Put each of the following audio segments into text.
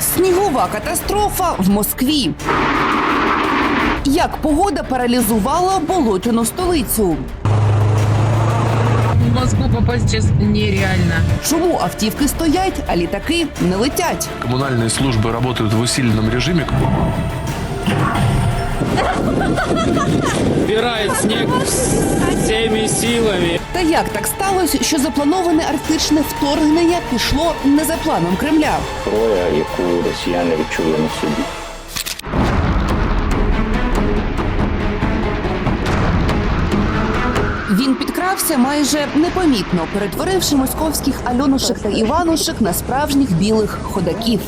Снігова катастрофа в Москві. Як погода паралізувала болотяну столицю? В Москву попасть сейчас нереально. Чому автівки стоять, а літаки не летять? Коммунальные службы работают в усиленном режиме. убирает снег всеми силами. Та як так сталося, що заплановане арктичне вторгнення пішло не за планом Кремля? зброя, яку росіяни відчули на собі. Він підкрався майже непомітно, перетворивши московських альонушек та іванушек на справжніх білих ходаків.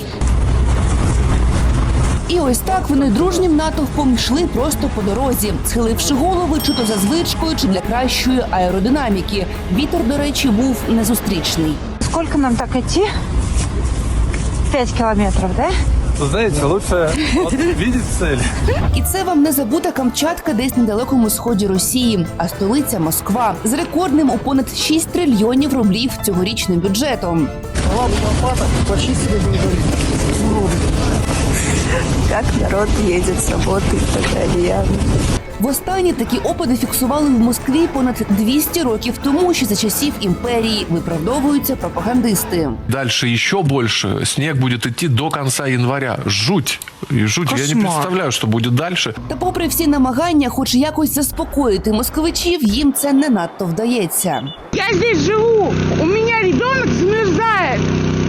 І ось так вони дружнім натовпом йшли просто по дорозі, схиливши голови чи то за звичкою, чи для кращої аеродинаміки. Вітер, до речі, був незустрічний. Сколько нам так идти? Пять километров, да? Знаете, лучше видеть цель. І це вам не забута Камчатка десь на далекому сході Росії, а столиця Москва з рекордним у понад 6 трильйонів рублів цьогорічним бюджетом. Как народ едет с работы и так далее. Востаннє такі опади фіксували в Москві понад 200 років тому, ще за часів імперії виправдовуються пропагандисти. Дальше еще больше. Снег будет идти до конца января. Жуть. И жуть. Я не представляю, что будет дальше. Та, попри всі намагання, хоч якось заспокоїти москвичів, їм це не надто вдається. Я здесь живу. У меня ребенок замерзает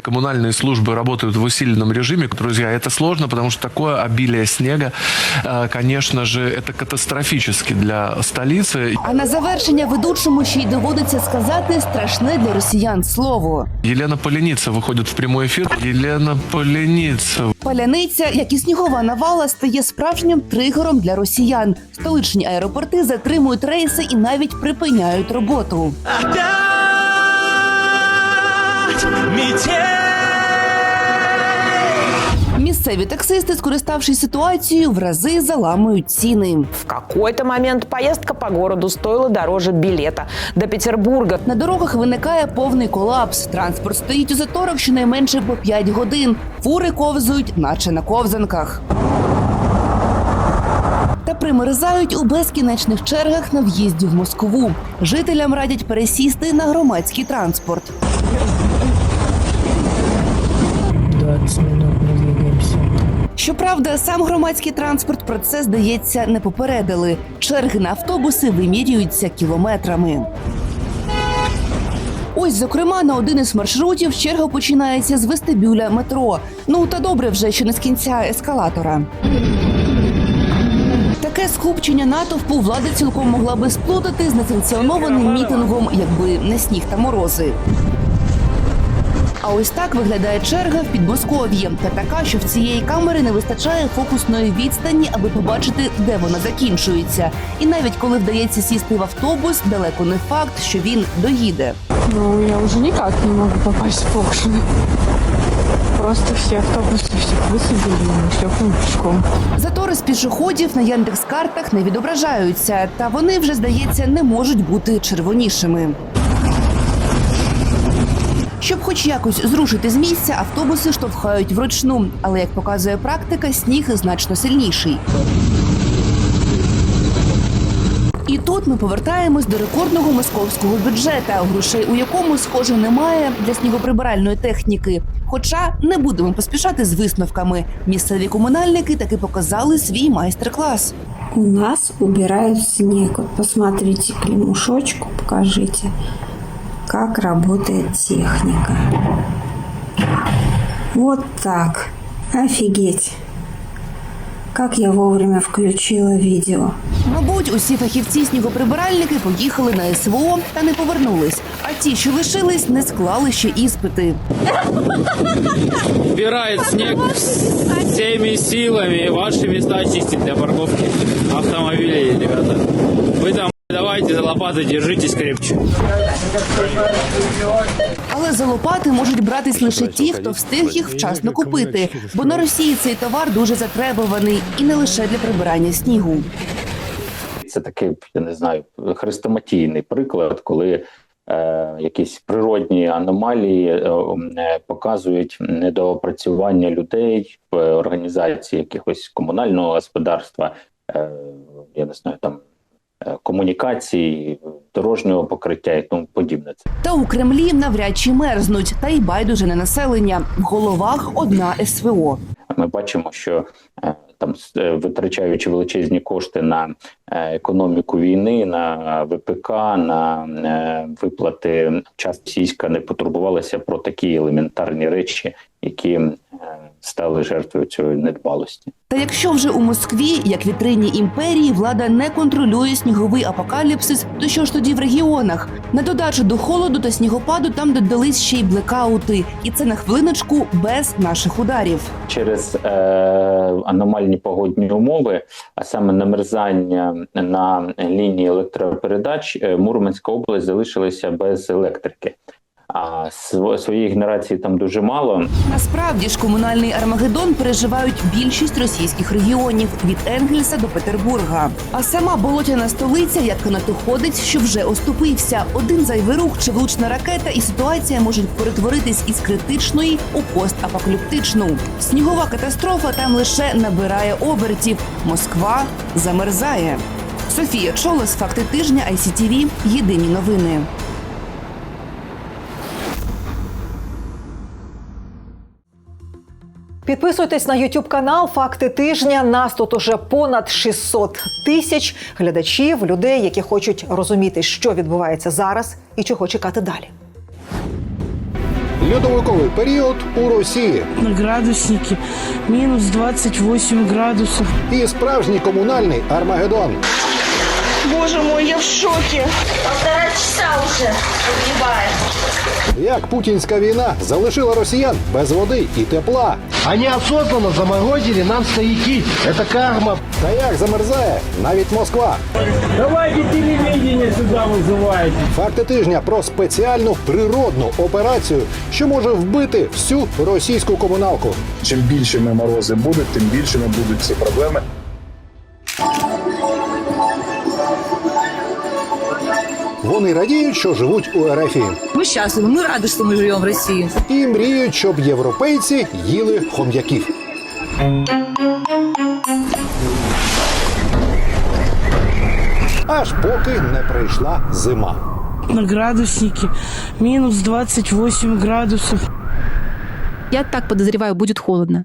Коммунальные службы работают в усиленном режиме. Друзья, это сложно, потому что такое обилие снега, э, конечно же, это катастрофически для столицы. А на завершення ведучому ще й доводиться сказати страшне для росіян слово. Елена Поляница выходит в прямой эфир. Елена Поляница. Паляниця, як і снігова навала, стає справжнім тригером для росіян. Столичні аеропорти затримують рейси і навіть припиняють роботу. Місцеві таксисти, скориставшись ситуацією, в рази заламують ціни. В какой-то момент поездка по городу стоила дороже билета до Петербурга. На дорогах виникає повний колапс. Транспорт стоїть у заторах щонайменше по 5 годин. Фури ковзують, наче на ковзанках. Та примерзають у безкінечних чергах на в'їзді в Москву. Жителям радять пересісти на громадський транспорт. 20 минут. Щоправда, сам громадський транспорт про це, здається, не попередили. Черги на автобуси вимірюються кілометрами. Ось, зокрема, на один із маршрутів черга починається з вестибюля метро. Ну та добре вже, що не з кінця ескалатора. Таке скупчення натовпу влада цілком могла би сплутати з несанкціонованим мітингом, якби не сніг та морози. А ось так виглядає черга в Підмосков'ї. Та така, що в цієї камери не вистачає фокусної відстані, аби побачити, де вона закінчується. І навіть коли вдається сісти в автобус, далеко не факт, що він доїде. Ну, я уже никак не могу попасть в Фокшин. Просто все автобусы всех высадили, и мы шлепаем пешком. Затори з пішоходів на Яндекс.Картах не відображаються, та вони вже здається не можуть бути червонішими. Щоб хоч якось зрушити з місця, автобуси штовхають вручну. Але як показує практика, сніг значно сильніший. І тут ми повертаємось до рекордного московського бюджета, грошей у якому схоже немає для снігоприбиральної техніки. Хоча не будемо поспішати з висновками. Місцеві комунальники таки показали свій майстер-клас. У нас убирают снег. Вот посмотрите клемушочку, покажите, как работает техника. Вот так. Офигеть. Как я вовремя включила видео. Мабуть, усі фахівці снігоприбиральники поїхали на СВО та не повернулись. А ті, що лишились, не склали ще іспити. Убирает снег всеми силами. Ваши места чистить для парковки автомобилей, ребята. Вы там давайте за лопаты держитесь крепче. Але за лопати можуть братись лише ті, хто встиг їх вчасно купити. Бо на Росії цей товар дуже затребуваний і не лише для прибирання снігу. Це такий, я не знаю, хрестоматійний приклад, коли е, якісь природні аномалії е, е, показують недоопрацювання людей в організації якихось комунального господарства, е, я не знаю, там комунікацій, дорожнього покриття і тому подібне. Та у Кремлі навряд чи мерзнуть, та й байдуже не населення. В головах одна СВО. Ми бачимо, що е, там е, витрачаючи величезні кошти на е, економіку війни, на ВПК, на е, виплати, час російська не потурбувалася про такі елементарні речі, які е, стали жертвою цієї недбалості. Та якщо вже у Москві, як вітрині імперії, влада не контролює сніговий апокаліпсис, то що ж тоді в регіонах? На додачу до холоду та снігопаду там додались ще й блекаути, і це на хвилиночку без наших ударів. через е, аномальні погодні умови, а саме намерзання на лінії електропередач, е, Мурманська область залишилася без електрики. А своєї генерації там дуже мало. Насправді ж комунальний Армагеддон переживають більшість російських регіонів від Енгельса до Петербурга. А сама болотяна столиця, як канатоходець, що вже оступився. Один зайвий рух чи влучна ракета, і ситуація може перетворитись із критичної у постапокаліптичну. Снігова катастрофа там лише набирає обертів. Москва замерзає. Софія Чолос, факти тижня, ICTV, Єдині новини. Підписуйтесь на YouTube канал Факти тижня. Нас тут уже понад 600 тисяч глядачів, людей, які хочуть розуміти, що відбувається зараз і чого чекати далі. Льодовиковий період у Росії На градуснике минус 28 градусов. і справжній комунальний Армагеддон Боже мой, я в шоке. Як путінська війна залишила росіян без води і тепла. Они осознанно заморозили нам стояки. Это карма. Та як замерзає навіть Москва. Давайте телевидение сюда вызывайте. Факти тижня про спеціальну природну операцію, що може вбити всю російську комуналку. Чим більшими морози будуть, тим більшими будуть ці проблеми. Вони радіють, що живуть у РФі. Мы счастливы, мы рады, что мы живем в России. і мріють, щоб європейці їли хом'яків. Аж поки не прийшла зима. На градуснике минус 28 градусов. Я так подозреваю, будет холодно.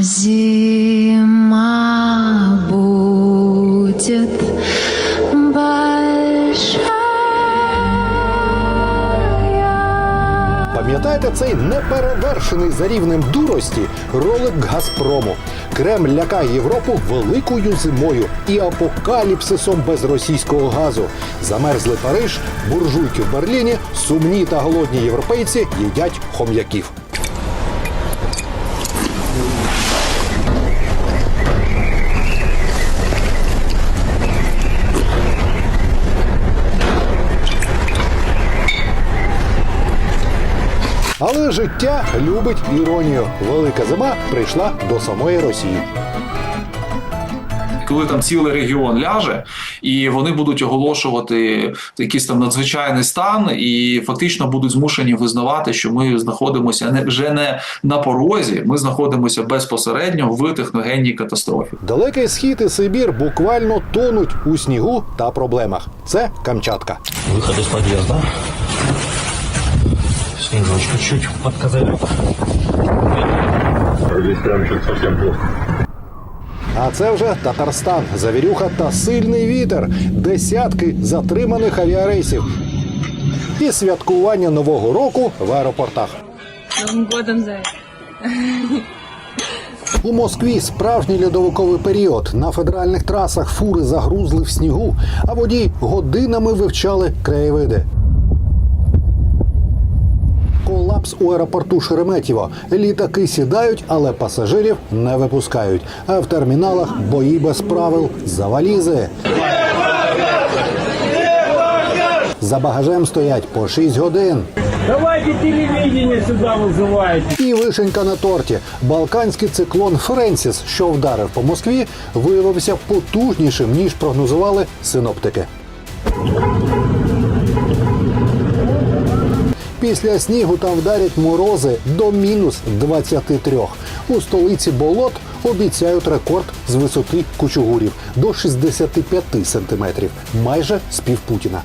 Зима Пам'ятаєте цей неперевершений за рівнем дурості ролик Газпрому? Кремль лякає Європу великою зимою і апокаліпсисом без російського газу. Замерзли Париж, буржуйки в Берліні, сумні та голодні європейці їдять хом'яків. Але життя любить іронію. Велика зима прийшла до самої Росії. Коли там цілий регіон ляже, і вони будуть оголошувати якийсь там надзвичайний стан, і фактично будуть змушені визнавати, що ми знаходимося не вже не на порозі, ми знаходимося безпосередньо в техногенній катастрофі. Далекий схід і Сибір буквально тонуть у снігу та проблемах. Це Камчатка. Виход із під'їзду. Снежочка чуть подкозырек. Здесь прям что-то совсем плохо. А це вже Татарстан, завірюха та сильний вітер, десятки затриманих авіарейсів і святкування нового року в аеропортах. Новым годом, Зай. У Москві справжній льодовиковий період. На федеральних трасах фури загрузли в снігу, а водії годинами вивчали краєвиди. Колапс у аеропорту Шереметьєво. Літаки сідають, але пасажирів не випускають. А в терміналах бої без правил за валізи. За багажем стоять по 6 годин. Давайте телевидение сюда вызывайте. І вишенька на торті. Балканський циклон Френсіс, що вдарив по Москві, виявився потужнішим ніж прогнозували синоптики. Після снігу там вдарять морози до мінус 23. У столиці болот обіцяють рекорд з висоти кучугурів до 65 сантиметрів, майже з пів Путіна.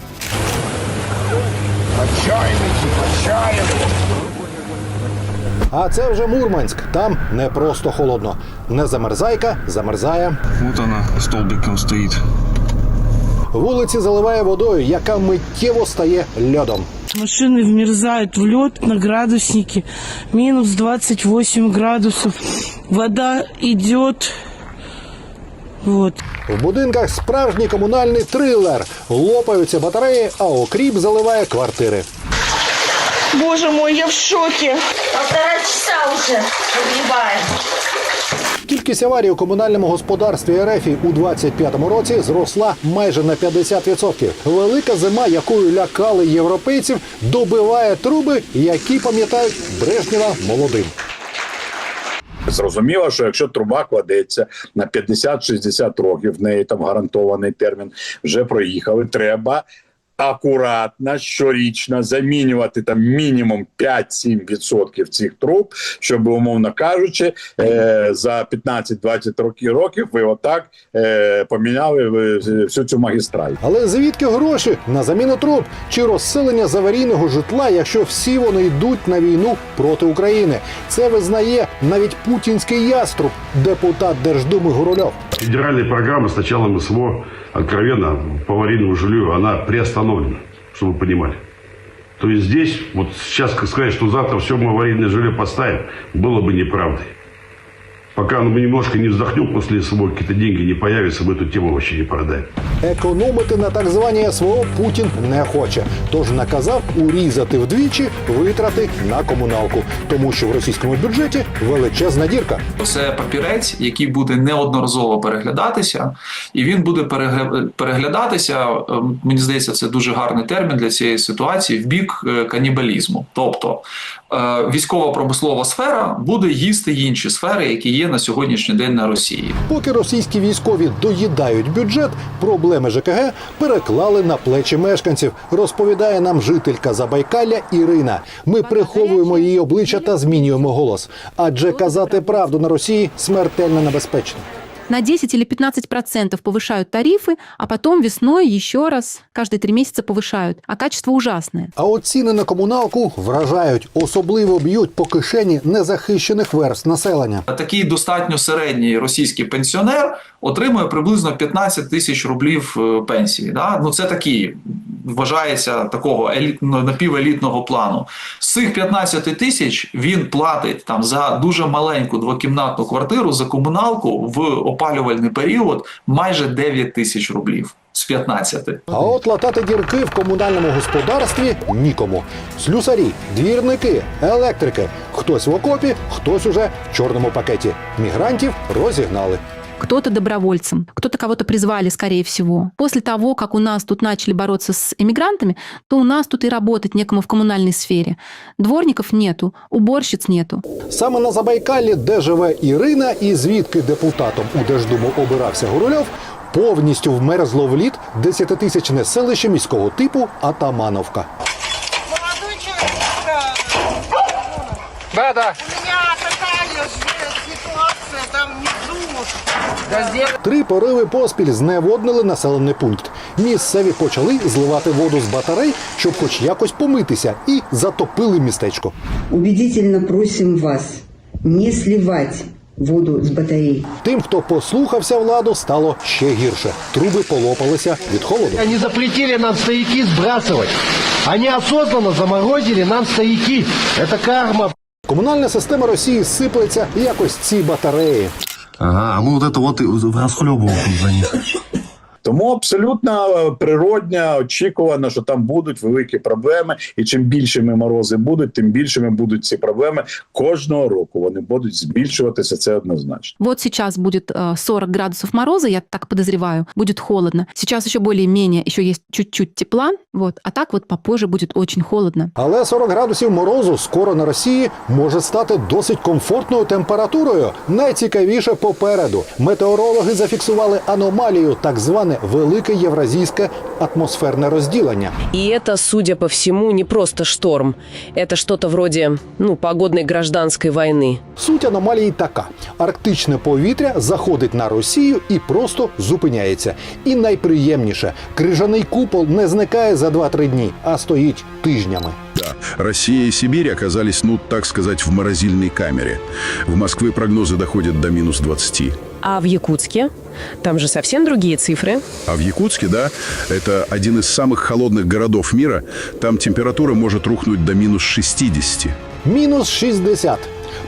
А це вже Мурманськ. Там не просто холодно. Не замерзайка, замерзає. Вот она столбиком стоит. Вулиці заливає водою, яка миттєво стає льодом. Машины вмерзают в лед на градуснике. Минус 28 градусов. Вода идет. Вот. В будинках справжній комунальний трилер. Лопаються батареї, а окріп заливає квартири. Боже мой, я в шоке. Полтора часа уже погибаем. Кількість аварій у комунальному господарстві РФ у 25-му році зросла майже на 50%. Велика зима, якою лякали європейців, добиває труби, які пам'ятають Брежнєва молодим. Зрозуміло, що якщо труба кладеться на 50-60 років, в неї там гарантований термін, вже проїхали, треба акуратно щорічно замінювати там мінімум 5-7% цих труб, щоб, умовно кажучи, е, за 15-20 років, років ви отак е, поміняли всю цю магістраль. Але звідки гроші на заміну труб чи розселення з аварійного житла, якщо всі вони йдуть на війну проти України? Це визнає навіть путінський яструб, депутат Держдуми Гурульов. Федеральная программа с началом СВО, откровенно, по аварийному жилью, она приостановлена, чтобы вы понимали. То есть здесь, вот сейчас сказать, что завтра все мы аварийное жилье поставим, было бы неправдой. Пока мы немножко не вздохнем после СВО, какие-то деньги не появятся, мы эту тему вообще не продаем. Економити на так званій СВО Путін не хоче, тож наказав урізати вдвічі витрати на комуналку, тому що в російському бюджеті величезна дірка. Це папірець, який буде неодноразово переглядатися, і він буде перегля- переглядатися. е, Мені здається, це дуже гарний термін для цієї ситуації в бік е, канібалізму. Тобто е, військово-промислова сфера буде їсти інші сфери, які є на сьогоднішній день на Росії. Поки російські військові доїдають бюджет, проблеми ЖКГ переклали на плечі мешканців. Розповідає нам жителька Забайкалля Ірина. Ми приховуємо її обличчя та змінюємо голос. Адже казати правду на Росії смертельно небезпечно на 10 или 15 процентов повышают тарифы, а потом весной еще раз, каждые три месяца повышают. А качество ужасное. А от ціни на комуналку вражають, особливо б'ють по кишені незахищених верст населення. Такий достатньо середній російський пенсіонер отримує приблизно 15 тисяч рублів е, пенсії. Да? Ну це такий вважається такого елітно напівелітного плану. З цих 15 тисяч він платить там за дуже маленьку двокімнатну квартиру за комуналку в опалювальний період майже 9 тисяч рублів з 15. А от латати дірки в комунальному господарстві нікому. Слюсарі, двірники, електрики. Хтось в окопі, хтось уже в чорному пакеті. Мігрантів розігнали. Кто-то добровольцем, кто-то кого-то призвали, скорее всего. После того, как у нас тут начали бороться с эмигрантами, то у нас тут и работать некому в коммунальной сфере. Дворников нету, уборщиц нету. Саме на Забайкаллі, де живе Ірина, і звідки депутатом у Держдуму обирався Гурульов, повністю вмерзло в лід десятитисячне селище міського типу Атамановка. Молодой человек, Да, да. у меня такая же ситуация там внизу. Три пориви поспіль зневоднили населений пункт. Місцеві почали зливати воду з батарей, щоб хоч якось помитися, і затопили містечко. Убедительно просим вас не сливать воду с батарей. Тим, хто послухався владу, стало ще гірше. Труби полопалися від холоду. Они запретили нам стояки сбрасывать. Они осознанно заморозили нам стояки. Это карма. Комунальна система Росії сиплеться якось ці батареї. Ага, а мы вот это вот и расхлебываем тут за них. Тому абсолютно е, природня, очікувано, що там будуть великі проблеми, і чим більшими морози будуть, тим більшими будуть ці проблеми кожного року. Вони будуть збільшуватися. Це однозначно. Вот сейчас будет э, 40 градусов мороза, я так подозреваю, будет холодно. Сейчас еще более-менее, еще есть чуть-чуть тепла, вот, а так вот попозже будет очень холодно. Але 40 градусів морозу скоро на Росії може стати досить комфортною температурою. Найцікавіше попереду. Метеорологи зафіксували аномалію, так зване настане велике євразійське атмосферне розділення. И это, судя по всему, не просто шторм. Это что-то вроде, ну, погодной гражданской войны. Суть аномалії така: арктичне повітря заходить на Росію і просто зупиняється. І найприємніше, крижаний купол не зникає за 2-3 дні, а стоїть тижнями. Да, Россия и Сибирь оказались, ну, так сказать, в морозильной камере. В Москве прогнозы доходят до минус 20. А в Якутске? Там же совсем другие цифры. А в Якутске, да, это один из самых холодных городов мира. Там температура может рухнуть до минус 60. Мінус 60.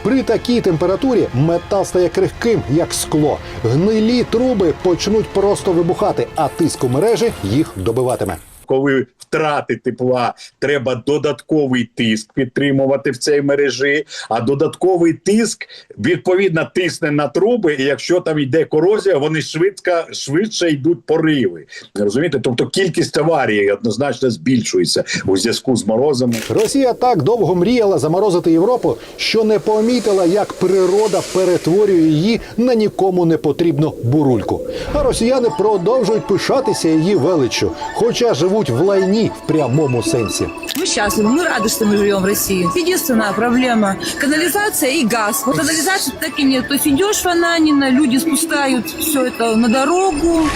При такій температурі метал стає крихким, як скло. Гнилі труби почнуть просто вибухати, а тиск у мережі їх добиватиме. Коли втрати тепла, треба додатковий тиск підтримувати в цій мережі. А додатковий тиск відповідно тисне на труби. І якщо там йде корозія, вони швидко швидше йдуть пориви. Розумієте? Тобто кількість аварій однозначно збільшується у зв'язку з морозами. Росія так довго мріяла заморозити Європу, що не помітила, як природа перетворює її на нікому не потрібну бурульку. А росіяни продовжують пишатися її величчю, хоча живуть в лайні в прямому сенсі. Мы счастливы, мы рады, что мы живем в России. Единственная проблема – канализация и газ. Вот канализации так и нет. То есть идешь в Ананина, люди спускают все это на дорогу.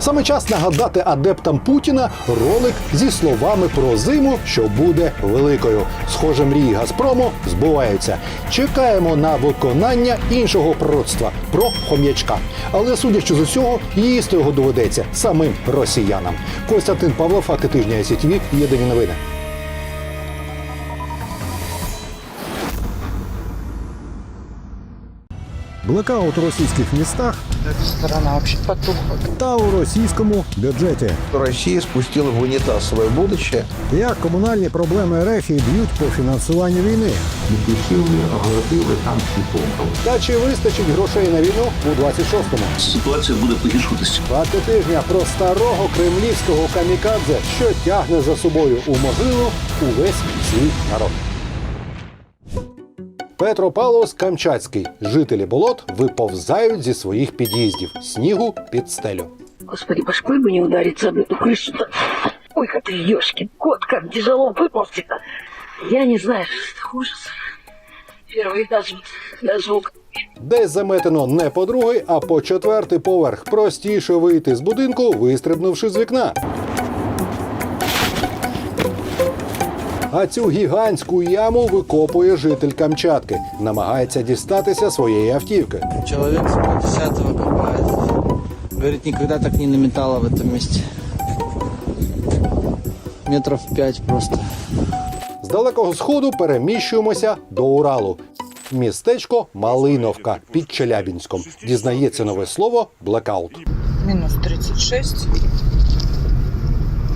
Саме час нагадати адептам Путіна ролик зі словами про зиму, що буде великою. Схоже, мрії Газпрому збуваються. Чекаємо на виконання іншого пророцтва про хом'ячка. Але судячи з усього, їсти його доведеться самим росіянам. Костянтин Павло, факти тижня СІТВ, єдині новини. Блекаут у російських містах Страна вообще потухла. та у російському бюджеті. Росія спустила в унітаз своє будущее. Як комунальні проблеми РФ б'ють по фінансуванню війни? Та чи вистачить грошей на війну у 26-му? Ситуація буде погіршуватися. Факти тижня про старого кремлівського камікадзе, що тягне за собою у могилу увесь свій народ. Петропавловськ Камчатський. Жителі болот виповзають зі своїх під'їздів. Снігу під стелю. Господи, башкой бы не удариться об эту крышу-то. Ой, как ты, ёшкин кот, как тяжело выползти-то. Я не знаю, что ужас. Первый этаж даже у Десь заметено не по другий, а по четвертий поверх. Простіше вийти з будинку, вистрибнувши з вікна. А цю гігантську яму викопує житель Камчатки. Намагається дістатися своєї автівки. Человек с 50-го копает. Говорит, никогда так не наметало в этом месте. Метров пять просто. З далекого сходу переміщуємося до Уралу. Містечко Малиновка під Челябінськом. Дізнається нове слово блекаут. Минус 36.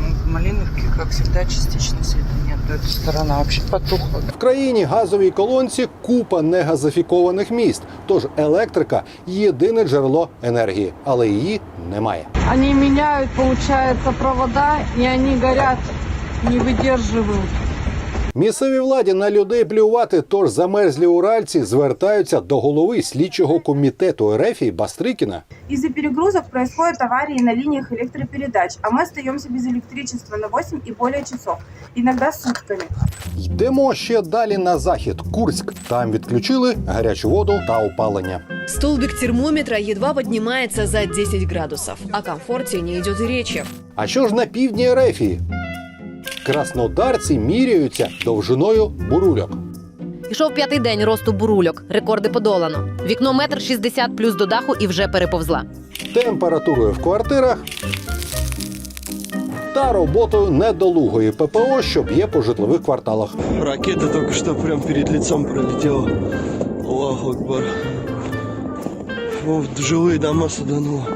Ну, В Малиновке, как всегда, частично нет. Эта сторона вообще потухла. В країні газовій колонці купа негазифікованих міст. Тож електрика єдине джерело енергії, але її немає. Вони міняють, виходить, провода, і вони горять, не выдерживают. Місцевій владі на людей плювати, тож замерзлі уральці звертаються до голови слідчого комітету РФ Бастрикіна. Из-за перегрузок происходят аварии на линиях электропередач, а мы остаемся без электричества на 8 и более часов, иногда сутками. Йдемо ще далі на захід. Курськ. Там відключили гарячу воду та опалення. Столбик термометра едва поднимается за 10 градусов. О комфорте не идет и речи. А що ж на півдні Рефії? Краснодарці міряються довжиною бурульок. Пішов п'ятий день росту бурульок. Рекорди подолано. Вікно метр шістдесят плюс до даху і вже переповзла. температурою в квартирах та роботою недолугої ППО, що б'є по житлових кварталах. Ракета только что прям перед лицом пролетела. Аллаху Акбар. О, жилые дома садануло.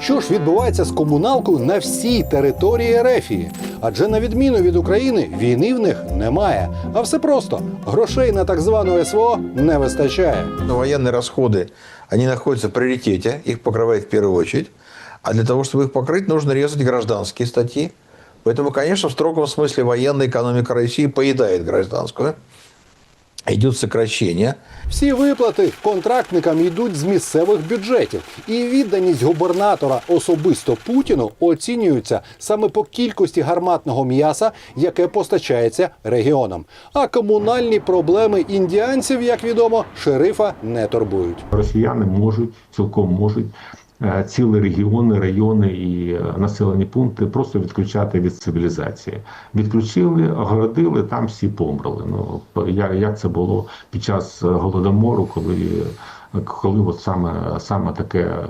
Що ж відбувається з комуналкою на всій території Рефії? Адже на відміну від України війни в них немає. А все просто грошей на так звану СВО не вистачає. Военные расходы, они находятся в приоритете, их покрывает в первую очередь. А для того, чтобы их покрыть, нужно резать гражданские статьи. Поэтому, конечно, в строгом смысле военная экономика России поедает гражданскую. идет сокращение. Всі виплати контрактникам йдуть з місцевих бюджетів, і відданість губернатора особисто Путіну оцінюється саме по кількості гарматного м'яса, яке постачається регіонам. А комунальні проблеми індіанців, як відомо, шерифа не турбують. Росіяни можуть цілком можуть цілі регіони, райони і е, населені пункти просто відключати від цивілізації. Відключили, огородили, там всі померли. Ну як це було під час е, голодомору, коли. Коли от саме саме таке е,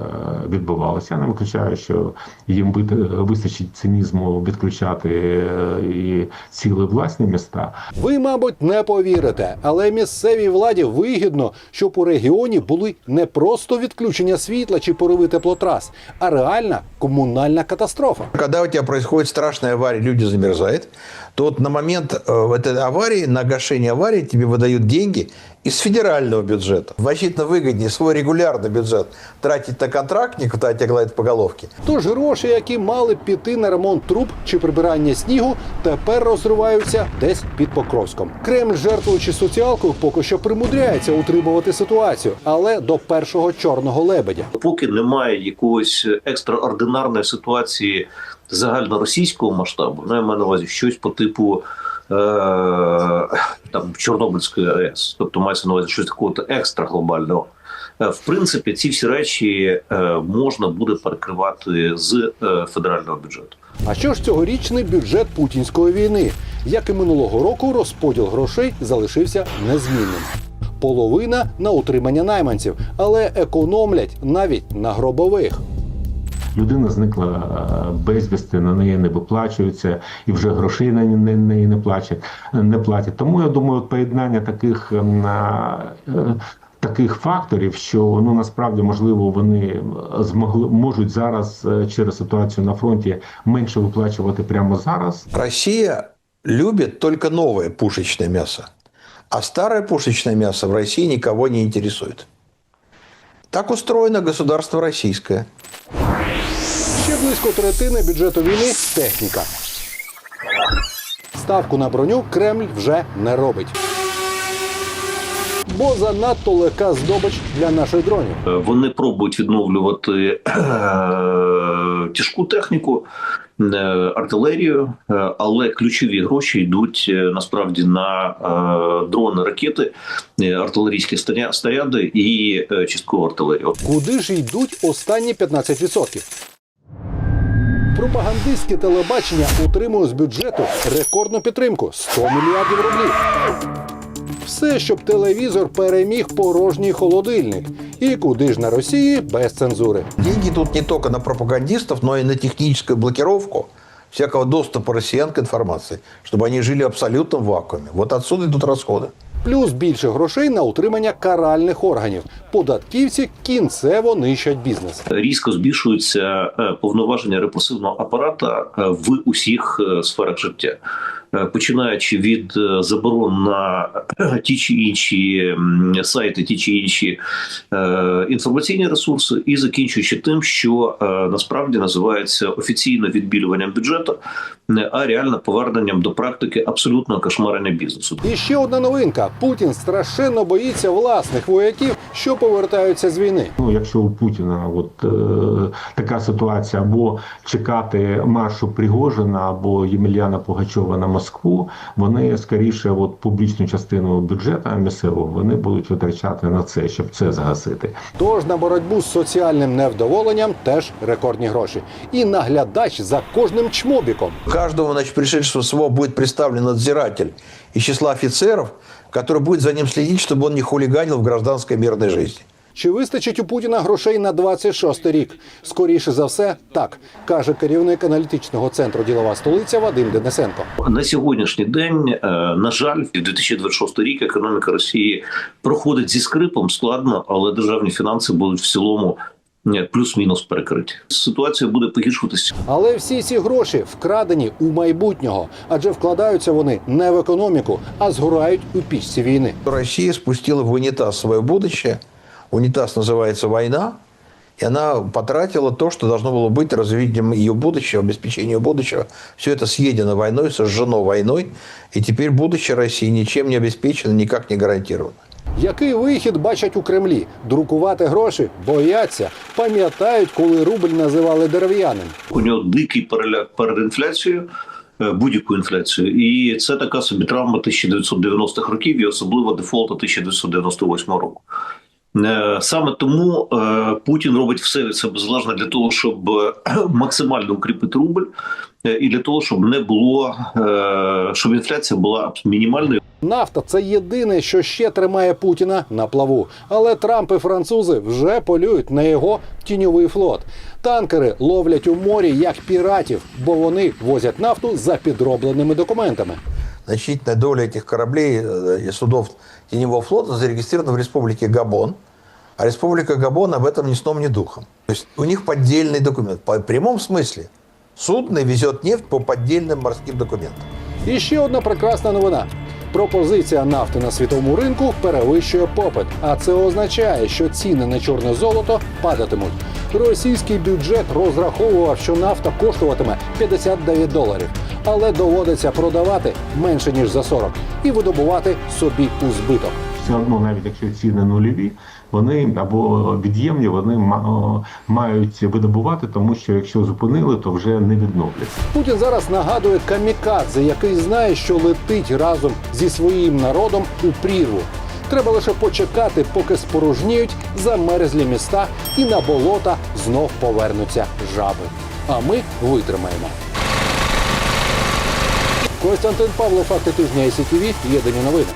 відбувалося, я не виключаю, що їм вистачить цинізму відключати е, і цілі власні міста, Ви, мабуть, не повірите, але місцевій владі вигідно, щоб у регіоні були не просто відключення світла чи пориви теплотрас, а реальна комунальна катастрофа. Когда у тебя происходит страшная авария, люди замерзают, то вот на момент э, этой аварии, на гашение аварии тебе выдают деньги из федерального бюджета. Значительно выгоднее свой регулярный бюджет тратить на контрактников, та тебя гладят по головке. Тож гроші, які мали б піти на ремонт труб чи прибирання снігу, тепер розриваються десь під Покровськом. Кремль, жертвуючи соціалкою, поки що примудряється утримувати ситуацію, але до першого чорного лебедя. Поки немає якоїсь екстраординарної ситуації загальноросійського масштабу, ну я маю на увазі щось по типу. е, Там Чорнобильської АЕС, тобто мається на увазі щось такого екстра глобального. Е, В принципі, ці всі речі е, можна буде перекривати з е, федерального бюджету. А що ж цьогорічний бюджет путінської війни? Як і минулого року, розподіл грошей залишився незмінним. Половина на утримання найманців, але економлять навіть на гробових. Людина зникла е, безвісти, на неї не виплачуються, і вже грошей на неї не, неї не платять. Тому я думаю, от поєднання таких ем, е, таких факторів, що ну насправді можливо вони змогли можуть зараз е, через ситуацію на фронті менше виплачувати прямо зараз. Россия любит только новое пушечное мясо, а старое пушечное мясо в России никого не интересует. Так устроено государство российское. Близько третини бюджету війни техніка. Ставку на броню Кремль вже не робить. Бо занадто легка здобич для наших дронів. Е, Вони пробують відновлювати е, тяжку техніку, е, артилерію, але ключові гроші йдуть насправді на дрони, ракети, артилерійські снаря- снаряди і часткову артилерію. Куди ж йдуть останні 15%? Пропагандистське телебачення утримує з бюджету рекордну підтримку 100 мільярдів рублів. Все, щоб телевізор переміг порожній холодильник. І куди ж на Росії без цензури. Деньги тут не только на пропагандистов, но и на техническую блокировку всякого доступа россиян к информации, чтобы они жили в абсолютном вакууме. Вот отсюда идут расходы. Плюс більше грошей на утримання каральних органів. Податківці кінцево нищать бізнес. Різко збільшуються е, повноваження репресивного апарата е, в усіх е, сферах життя. Починаючи від заборон на ті чи інші сайти, ті чи інші інформаційні ресурси, і закінчуючи тим, що насправді називається офіційно відбілюванням бюджету, а реально поверненням до практики абсолютного кошмарення бізнесу. І ще одна новинка: Путін страшенно боїться власних вояків, що повертаються з війни. Ну, якщо у Путіна от е, така ситуація, або чекати маршу Пригожина, або Ємельяна Пугачова на Москву, вони скоріше, от публічну частину бюджету місцевого вони будуть витрачати на це, щоб це загасити. Тож на боротьбу з соціальним невдоволенням теж рекордні гроші. І наглядач за кожним чмобіком. Каждому значит, пришедшему СВО будет представлен надзиратель из числа офицеров, который будет за ним следить, чтобы он не хулиганил в гражданской мирной жизни. Чи вистачить у Путіна грошей на 26 рік? Скоріше за все, так каже керівник аналітичного центру ділова столиця Вадим Денисенко. На сьогоднішній день, е, на жаль, 2026 рік економіка Росії проходить зі скрипом складно, але державні фінанси будуть в цілому плюс-мінус перекриті. Ситуація буде погіршуватися. Але всі ці гроші вкрадені у майбутнього, адже вкладаються вони не в економіку, а згорають у пічці війни. Россия спустила в унитаз свое будущее. Унитаз называется война. И она потратила то, что должно было быть развитием ее будущего, обеспечением ее будущего. Все это съедено войной, сожжено войной. И теперь будущее России ничем не обеспечено, никак не гарантировано. Який вихід бачать у Кремлі? Друкувати гроші бояться, пам'ятають, коли рубль називали дерев'яним. У нього дикий переляк перед інфляцією, е, будь-яку інфляцію. І це така собі травма 1990-х років і особливо дефолту 1998 року. Е, Саме тому е, Путін робить все від себе залежне для того, щоб максимально укріпити рубль, і для того, щоб не було е, щоб інфляція була мінімальною. Нафта це єдине, що ще тримає Путіна на плаву. Але Трамп і французи вже полюють на його тіньовий флот. Танкери ловлять у морі як піратів, бо вони возять нафту за підробленими документами. Значительная доля этих кораблей э, и судов Теневого флота зарегистрирована в Республике Габон. А Республика Габон об этом ни сном, ни духом. То есть у них поддельный документ. По прямом смысле. Судно везет нефть по поддельным морским документам. І ще одна прекрасна новина. Пропозиція нафти на світовому ринку перевищує попит, а це означає, що ціни на чорне золото падатимуть. Російський бюджет розраховував, що нафта коштуватиме 59 доларів, але доводиться продавати менше ніж за 40 і видобувати собі у збиток. все одно, навіть якщо ціни нульові, вони або від'ємні, вони ма- мають видобувати, тому що якщо зупинили, то вже не відновляться. Путін зараз нагадує камікадзе, який знає, що летить разом зі своїм народом у прірву. Треба лише почекати, поки спорожніють замерзлі міста і на болота знов повернуться жаби. А ми витримаємо. Костянтин Павло, факти тижня ICTV, єдині новини.